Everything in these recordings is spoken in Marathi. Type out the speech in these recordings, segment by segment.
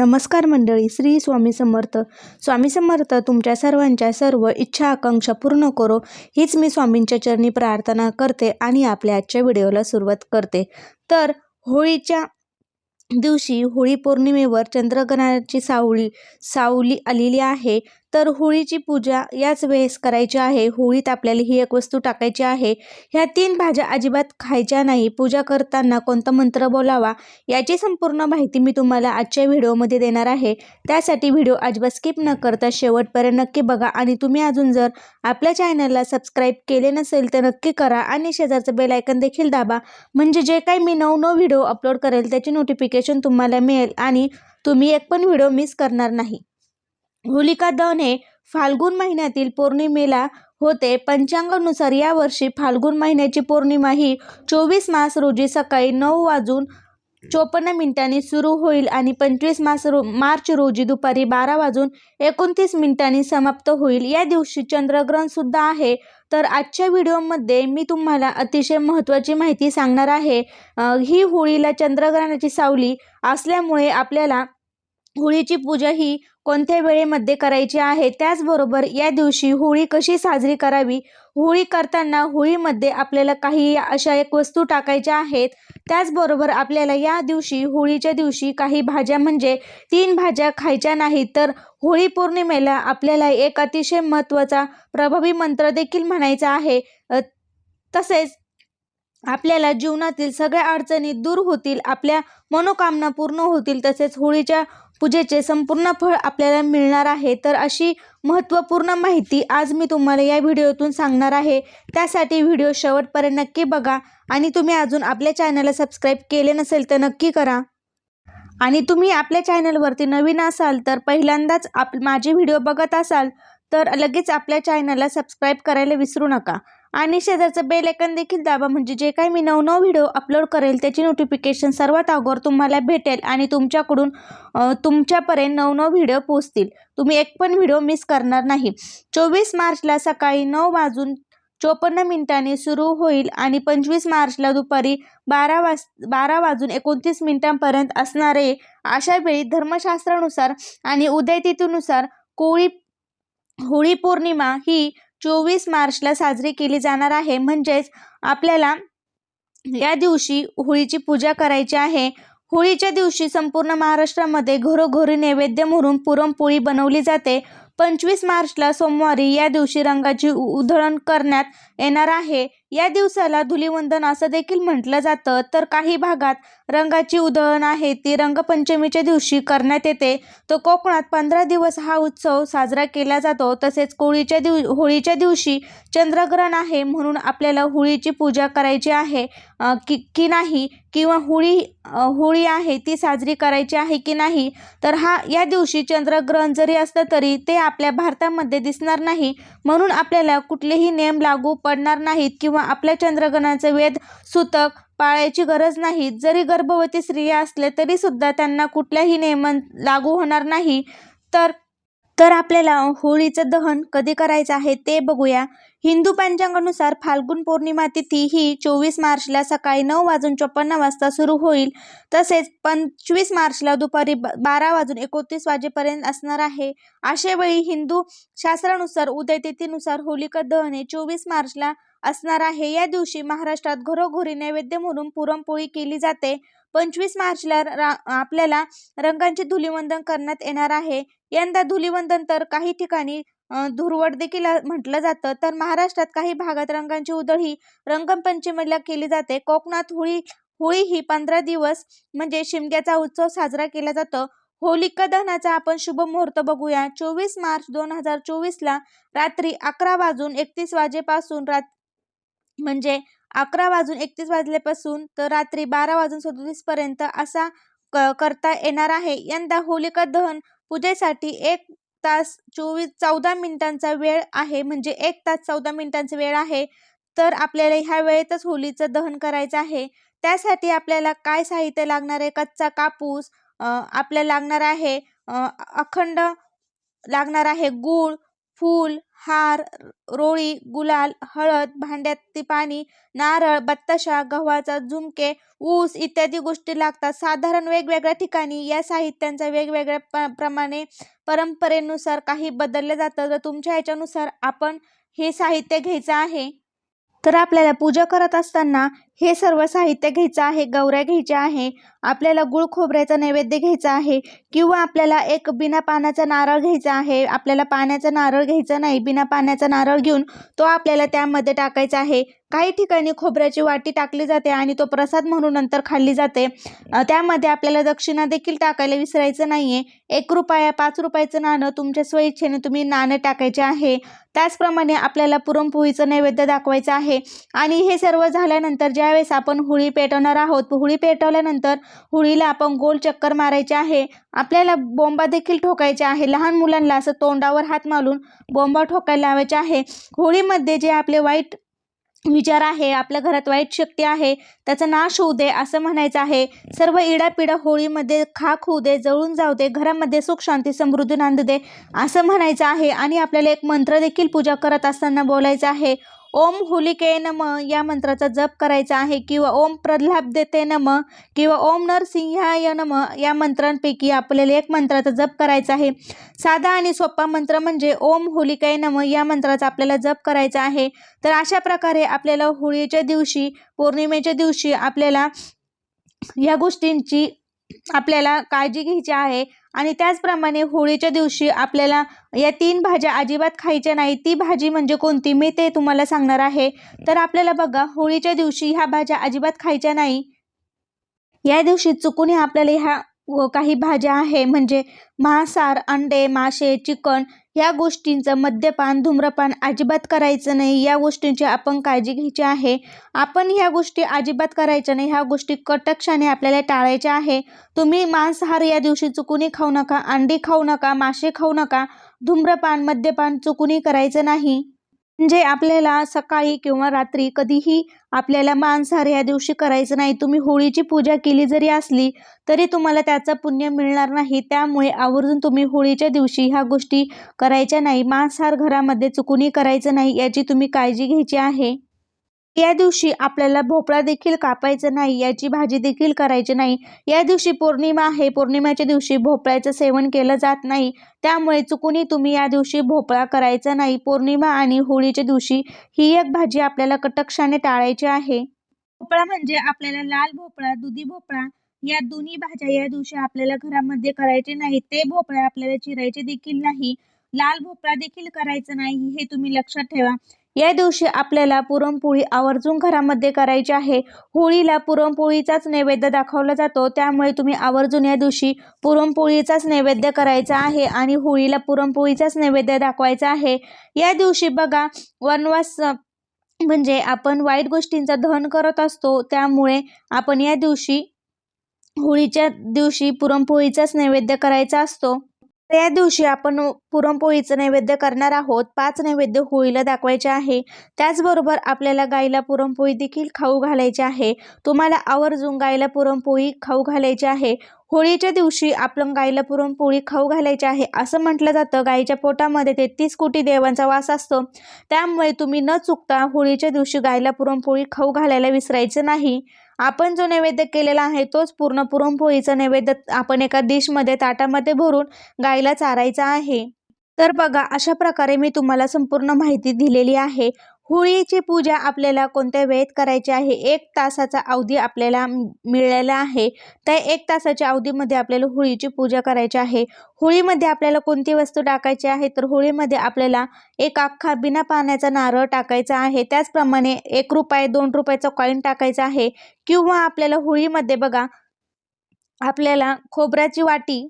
नमस्कार मंडळी श्री स्वामी समर्थ. स्वामी समर्थ तुमच्या सर्वांच्या सर्व इच्छा आकांक्षा पूर्ण करो. हीच मी स्वामींच्या चरणी प्रार्थना करते आणि आपल्या आजच्या व्हिडिओला सुरुवात करते. तर होळीच्या दिवशी होळी पौर्णिमेवर चंद्रग्रहणाची सावली सावली आलेली आहे. तर होळीची पूजा याच वेळेस करायची आहे. होळीत आपल्याला ही एक वस्तू टाकायची आहे. ह्या तीन भाज्या अजिबात खायच्या नाही. पूजा करताना कोणता मंत्र बोलावा याची संपूर्ण माहिती मी तुम्हाला आजच्या व्हिडिओमध्ये देणार आहे. त्यासाठी व्हिडिओ अजिबात स्किप न करता शेवटपर्यंत नक्की बघा आणि तुम्ही अजून जर आपल्या चॅनलला सबस्क्राईब केले नसेल तर नक्की करा आणि शेजारचं बेल आयकन देखील दाबा. म्हणजे जे काही मी नवनव व्हिडिओ अपलोड करेल त्याची नोटिफिकेशन तुम्हाला मिळेल आणि तुम्ही एक पण व्हिडिओ मिस करणार नाही. होलिका दहन हे फाल्गुन महिन्यातील पौर्णिमेला होते. पंचांगानुसार यावर्षी फाल्गुन महिन्याची पौर्णिमा ही चोवीस मार्च रोजी सकाळी नऊ वाजून चोपन्न मिनिटांनी सुरू होईल आणि पंचवीस मार्च रो मार्च रोजी दुपारी बारा वाजून एकोणतीस मिनिटांनी समाप्त होईल. या दिवशी चंद्रग्रहण सुद्धा आहे. तर आजच्या व्हिडिओमध्ये मी तुम्हाला अतिशय महत्त्वाची माहिती सांगणार आहे. ही होळीला चंद्रग्रहणाची सावली असल्यामुळे आपल्याला होळीची पूजा ही कोणत्या वेळेमध्ये करायची आहे? त्याचबरोबर या दिवशी होळी कशी साजरी करावी? होळी करताना होळीमध्ये आपल्याला काही अशा एक वस्तू टाकायच्या आहेत. त्याचबरोबर आपल्याला या दिवशी होळीच्या दिवशी काही भाज्या म्हणजे तीन भाज्या खायच्या नाहीत तर होळी पौर्णिमेला आपल्याला एक अतिशय महत्त्वाचा प्रभावी मंत्र देखील म्हणायचा आहे. तसेच आपल्याला जीवनातील सगळ्या अडचणी दूर होतील आपल्या मनोकामना पूर्ण होतील तसेच होळीच्या पूजेचे संपूर्ण फळ आपल्याला मिळणार आहे. तर अशी महत्त्वपूर्ण माहिती आज मी तुम्हाला या व्हिडिओतून सांगणार आहे. त्यासाठी व्हिडिओ शेवटपर्यंत नक्की बघा आणि तुम्ही अजून आपल्या चॅनलला सबस्क्राईब केले नसेल तर नक्की करा. आणि तुम्ही आपल्या चॅनलवरती नवीन असाल तर पहिल्यांदाच आप माझे व्हिडिओ बघत असाल तर लगेच आपल्या चॅनलला सबस्क्राईब करायला विसरू नका. आणि शेजारचं बेल आयकन देखील दाबा. म्हणजे जे काही मी नवनव व्हिडिओ अपलोड करेल त्याची नोटिफिकेशन सर्वात अगोदर तुम्हाला भेटेल आणि तुमच्याकडून तुमच्यापर्यंत नवनव व्हिडिओ पोचतील तुम्ही एक पण व्हिडिओ मिस करणार नाही. चोवीस मार्चला सकाळी नऊ वाजून चोपन्न मिनिटांनी सुरू होईल आणि पंचवीस मार्चला दुपारी बारा वाज बारा वाजून एकोणतीस मिनिटांपर्यंत असणारे अशा वेळी धर्मशास्त्रानुसार आणि उदयतिथीनुसार कोळी होळी पौर्णिमा ही चोवीस मार्चला साजरी केली जाणार आहे. म्हणजेच आपल्याला या दिवशी होळीची पूजा करायची आहे. होळीच्या दिवशी संपूर्ण महाराष्ट्रामध्ये घरोघरी नैवेद्य म्हणून पुरणपोळी बनवली जाते. पंचवीस मार्चला सोमवारी या दिवशी रंगाची उ- उधळण करण्यात येणार आहे. या दिवसाला धुलिवंदन असं देखील म्हटलं जातं. तर काही भागात रंगाची उधळण आहे. ती रंगपंचमीच्या दिवशी करण्यात येते. तर कोकणात पंधरा दिवस हा उत्सव साजरा केला जातो. तसेच कोळीच्या दिव होळीच्या दिवशी चंद्रग्रहण आहे म्हणून आपल्याला होळीची पूजा करायची आहे. की की नाही किंवा होळी होळी आहे ती साजरी करायची आहे की नाही तर हा या दिवशी चंद्रग्रहण जरी असलं तरी ते आपल्या भारतामध्ये दिसणार नाही. म्हणून आपल्याला कुठलेही नियम लागू पडणार नाहीत किंवा आपल्या चंद्रग्रहणाचे वेद सूतक पाळायची गरज नाही. जरी गर्भवती स्त्रिया असले तरी सुद्धा त्यांना कुठल्याही नियमन लागू होणार नाही. तर तर आपल्याला होळीचं दहन कधी करायचं आहे ते बघूया. हिंदू पंचांगानुसार फाल्गुन पौर्णिमा तिथी ही चोवीस मार्चला सकाळी नऊ वाजून चोपन्न वाजता सुरू होईल. तसेच पंचवीस मार्चला दुपारी ब बारा वाजून एकोणतीस वाजेपर्यंत असणार आहे. अशा वेळी हिंदू शास्त्रानुसार उदयतिथीनुसार होलिका दहन हे चोवीस मार्चला असणार आहे. या दिवशी महाराष्ट्रात घरोघरी नैवेद्य म्हणून पुरणपोळी केली जाते. पंचवीस मार्चला रा आपल्याला रंगांचे धुलिवंदन करण्यात येणार आहे. यंदा धुलिवंदन तर काही ठिकाणी धुरवड धुरवट देखील म्हटलं जातं. तर महाराष्ट्रात काही भागात रंगांची उधळी रंगपंचमीला केली जाते. कोकणात होळी होळी ही पंधरा दिवस म्हणजे शिमग्याचा उत्सव साजरा केला जातो. होलिका दहनाचा आपण शुभ मुहूर्त बघूया. चोवीस मार्च दोन हजार चोवीसला रात्री अकरा वाजून एकतीस वाजेपासून रात म्हणजे अकरा वाजून एकतीस वाजल्यापासून तर रात्री बारा वाजून सदोतीसपर्यंत असा क करता येणार आहे. यंदा होलिका दहन पूजेसाठी एक तास चोवीस चौदा मिनिटांचा वेळ आहे. म्हणजे एक तास चौदा मिनिटांचा वेळ आहे. तर आपल्याला ह्या वेळेतच होलीचं दहन करायचं आहे. त्यासाठी आपल्याला काय साहित्य लागणार आहे? कच्चा कापूस आपल्याला लागणार आहे अखंड लागणार आहे गूळ फूल हार रोळी गुलाल हळद भांड्यात पाणी नारळ बत्ताशा गव्हाचा झुमके ऊस इत्यादी गोष्टी लागतात. साधारण वेगवेगळ्या ठिकाणी या साहित्यांचा वेगवेगळ्या प प्रमाणे परंपरेनुसार काही बदललं जातं तर तुमच्या ह्याच्यानुसार आपण हे साहित्य घ्यायचं आहे. तर आपल्याला पूजा करत असताना हे सर्व साहित्य घ्यायचं आहे गौऱ्या घ्यायच्या आहे आपल्याला गुळ खोबऱ्याचा नैवेद्य घ्यायचा आहे किंवा आपल्याला एक बिना पाण्याचा नारळ घ्यायचा आहे आपल्याला पाण्याचा नारळ घ्यायचा नाही बिना पाण्याचा नारळ घेऊन तो आपल्याला त्यामध्ये टाकायचा आहे काही ठिकाणी खोबऱ्याची वाटी टाकली जाते आणि तो प्रसाद म्हणून नंतर खाल्ली जाते. त्यामध्ये आपल्याला दक्षिणा देखील टाकायला विसरायचं नाही आहे एक रुपया पाच रुपयाचं नाणं तुमच्या स्वइच्छेने तुम्ही नाणं टाकायचे आहे. त्याचप्रमाणे आपल्याला पुरणपोळीचं नैवेद्य दाखवायचं आहे. आणि हे सर्व झाल्यानंतर ज्यावेळेस आपण होळी पेटवणार आहोत होळी पेटवल्यानंतर होळीला आपण गोल चक्कर मारायचे आहे. आपल्याला बोंबा देखील ठोकायचे आहे. लहान मुलांना असं तोंडावर हात मारून बोंबा ठोकायला लावायचे आहे. होळीमध्ये जे आपले वाईट विचार आहे आपल्या घरात वाईट शक्ती आहे त्याचा नाश होऊ दे असं म्हणायचं आहे. सर्व इडापिडा होळीमध्ये खाक होऊ दे जळून जाऊ दे घरामध्ये सुख शांती समृद्धी नांदू दे असं म्हणायचं आहे. आणि आपल्याला एक मंत्र देखील पूजा करत असताना बोलायचं आहे. ओम होलिके नम या मंत्राचा जप करायचा आहे किंवा ओम प्रल्हाद देते नम किंवा ओम नरसिंहाय नम या मंत्रांपैकी आपल्याला एक मंत्राचा जप करायचा आहे. साधा आणि सोपा मंत्र म्हणजे ओम होलिकाय नम या मंत्राचा आपल्याला जप करायचा आहे. तर अशा प्रकारे आपल्याला होळीच्या दिवशी पौर्णिमेच्या दिवशी आपल्याला या गोष्टींची आपल्याला काळजी घ्यायची आहे. आणि त्याचप्रमाणे होळीच्या दिवशी आपल्याला या तीन भाज्या अजिबात खायच्या नाही. ती भाजी म्हणजे कोणती? मी ते तुम्हाला सांगणार आहे. तर आपल्याला बघा होळीच्या दिवशी ह्या भाज्या अजिबात खायच्या नाही. या दिवशी चुकूनही आपल्याला ह्या काही भाज्या आहे. म्हणजे मांसार अंडे मासे चिकन या गोष्टींचं मद्यपान धूम्रपान अजिबात करायचं नाही. या गोष्टींची आपण काळजी घ्यायची आहे. आपण ह्या गोष्टी अजिबात करायच्या नाही. ह्या गोष्टी कटक्षाने आपल्याला टाळायच्या आहे. तुम्ही मांसाहार या दिवशी चुकूनही खाऊ नका अंडी खाऊ नका मासे खाऊ नका. धूम्रपान मद्यपान चुकूनही करायचं नाही. म्हणजे आपल्याला सकाळी किंवा रात्री कधीही आपल्याला मांसाहार या दिवशी करायचं नाही. तुम्ही होळीची पूजा केली जरी असली तरी तुम्हाला त्याचं पुण्य मिळणार नाही. त्यामुळे आवर्जून तुम्ही होळीच्या दिवशी ह्या गोष्टी करायच्या नाही. मांसाहार घरामध्ये चुकूनही करायचं नाही याची तुम्ही काळजी घ्यायची आहे. या दिवशी आपल्याला भोपळा देखील कापायचा नाही याची भाजी देखील करायची नाही. या दिवशी पौर्णिमा आहे. पौर्णिमेच्या दिवशी भोपळ्याचं सेवन केलं जात नाही. त्यामुळे चुकूनही तुम्ही या दिवशी भोपळा करायचा नाही. पौर्णिमा आणि होळीच्या दिवशी ही एक भाजी आपल्याला कटक्षाने टाळायची आहे. भोपळा म्हणजे आपल्याला लाल भोपळा दुधी भोपळा या दोन्ही भाज्या या दिवशी आपल्याला घरामध्ये करायचे नाही ते भोपळा आपल्याला चिरायचे देखील नाही. लाल भोपळा देखील करायचा नाही हे तुम्ही लक्षात ठेवा. या दिवशी आपल्याला पुरणपोळी आवर्जून घरामध्ये करायची आहे. होळीला पुरणपोळीचाच नैवेद्य दाखवला जातो. त्यामुळे तुम्ही आवर्जून या दिवशी पुरणपोळीचाच नैवेद्य करायचा आहे आणि होळीला पुरणपोळीचाच नैवेद्य दाखवायचा आहे. या दिवशी बघा वनवास म्हणजे आपण वाईट गोष्टींचा दहन करत असतो. त्यामुळे आपण या दिवशी होळीच्या दिवशी पुरणपोळीचाच नैवेद्य करायचा असतो. या दिवशी आपण पुरणपोळीचं नैवेद्य करणार आहोत. पाच नैवेद्य होळीला दाखवायचे आहे. त्याचबरोबर आपल्याला गाईला पुरणपोळी देखील खाऊ घालायची आहे. तुम्हाला आवर्जून गाईला पुरणपोळी खाऊ घालायची आहे. होळीच्या दिवशी आपण गाईला पुरणपोळी खाऊ घालायची आहे. असं म्हटलं जातं. गाईच्या पोटामध्ये तेहतीस कोटी देवांचा वास असतो. त्यामुळे तुम्ही न चुकता होळीच्या दिवशी गाईला पुरणपोळी खाऊ घालायला विसरायचं नाही. आपण जो नैवेद्य केलेला आहे तोच पूर्ण पुरणपोळीचा नैवेद्य आपण एका डिशमध्ये ताटामध्ये भरून गाईला चारायचा आहे. तर बघा अशा प्रकारे मी तुम्हाला संपूर्ण माहिती दिलेली आहे. होळीची पूजा आपल्याला कोणत्या वेळेत करायची आहे? एक तासाचा अवधी आपल्याला मिळालेला आहे. त्या एक तासाच्या अवधीमध्ये आपल्याला होळीची पूजा करायची आहे. होळीमध्ये आपल्याला कोणती वस्तू टाकायची आहे? तर होळीमध्ये आपल्याला एक अख्खा बिना पाण्याचा नारळ टाकायचा आहे. त्याचप्रमाणे एक रुपये दोन रुपयाचा कॉईन टाकायचा आहे. किंवा आपल्याला होळीमध्ये बघा आपल्याला खोबऱ्याची वाटी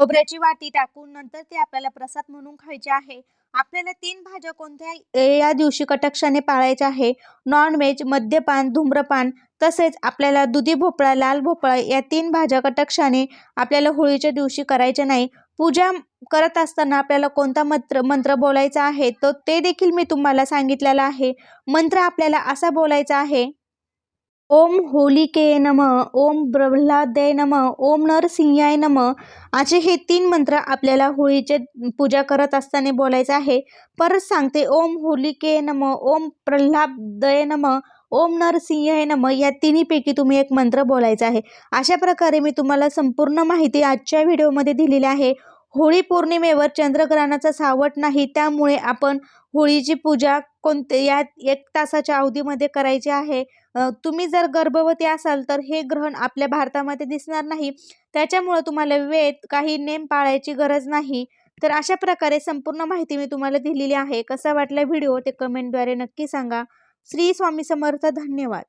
खोबऱ्याची वाटी टाकून नंतर ते आपल्याला प्रसाद म्हणून खायचे आहे. आपल्याला तीन भाज्या कोणत्या ए, या दिवशी कटाक्षाने पाळायच्या आहे. नॉनव्हेज मद्यपान धूम्रपान तसेच आपल्याला दुधी भोपळा लाल भोपळा या तीन भाज्या कटाक्षाने आपल्याला होळीच्या दिवशी करायच्या नाही. पूजा करत असताना आपल्याला कोणता मंत्र मंत्र बोलायचा आहे? तो ते देखील मी तुम्हाला सांगितलेला आहे. मंत्र आपल्याला असा बोलायचा आहे ओम होलिके नम ओम प्रल्हादय नम ओम नरसिंहाय नम. असे हे तीन मंत्र आपल्याला होळीचे पूजा करत असताना बोलायचं आहे. परत सांगते ओम होलिके नम ओम प्रल्हादय नम ओम नरसिंहाय नम या तिन्हीपैकी तुम्ही एक मंत्र बोलायचा आहे. अशा प्रकारे मी तुम्हाला संपूर्ण माहिती आजच्या व्हिडिओमध्ये दिलेली आहे. होळी पौर्णिमेवर चंद्रग्रहणाचा सावट नाही त्यामुळे आपण होळीची पूजा कोणते या एक तासाच्या अवधीमध्ये करायची आहे. तुम्ही जर गर्भवती असाल तर हे ग्रहण आपल्या भारतामध्ये दिसणार नाही. त्याच्यामुळं तुम्हाला वेद काही नेम पाळायची गरज नाही. तर अशा प्रकारे संपूर्ण माहिती मी तुम्हाला दिलेली आहे. कसा वाटला व्हिडिओ ते कमेंटद्वारे नक्की सांगा. श्री स्वामी समर्थ धन्यवाद.